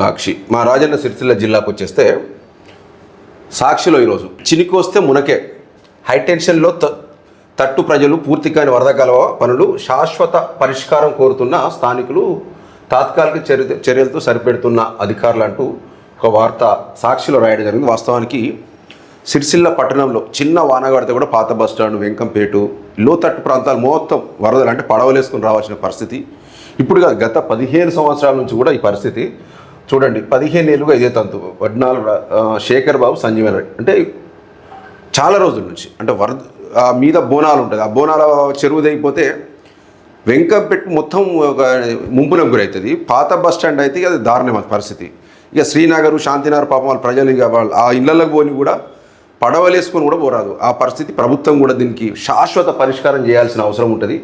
సాక్షి మా రాజన్న సిరిసిల్ల జిల్లాకు వచ్చేస్తే సాక్షిలో ఈరోజు. చినికి వస్తే మునకే హైటెన్షన్లో త తట్టు ప్రజలు పూర్తి కాని వరద కలవ పనులు శాశ్వత పరిష్కారం కోరుతున్న స్థానికులు తాత్కాలిక చర్య చర్యలతో సరిపెడుతున్న అధికారులు అంటూ ఒక వార్త సాక్షిలో రాయడం జరిగింది. వాస్తవానికి సిరిసిల్ల పట్టణంలో చిన్న వానగాడితే కూడా పాత బస్ స్టాండ్ వెంకంపేటు లోతట్టు ప్రాంతాలు మొత్తం వరదలు అంటే పడవలేసుకుని రావాల్సిన పరిస్థితి. ఇప్పుడు కాదు గత పదిహేను సంవత్సరాల నుంచి కూడా ఈ పరిస్థితి చూడండి పదిహేను ఏళ్ళుగా ఇదే తంతు. వడ్నాలు శేఖర్ బాబు సంజీవన్ రెడ్డి అంటే చాలా రోజుల నుంచి అంటే వరద ఆ మీద బోనాలు ఉంటుంది. ఆ బోనాల చెరువు తెగిపోతే వెంకంపెట్టు మొత్తం ఒక ముంపునకు గురవుతుంది పాత బస్ స్టాండ్ అయితే అది దారుణం పరిస్థితి. ఇక శ్రీనగర్ శాంతినగర్ పాపం వాళ్ళ ప్రజలు ఇక వాళ్ళు ఆ ఇళ్ళలోకి పోని కూడా పడవలేసుకొని కూడా పోరాదు. ఆ పరిస్థితి ప్రభుత్వం కూడా దీనికి శాశ్వత పరిష్కారం చేయాల్సిన అవసరం ఉంటుంది.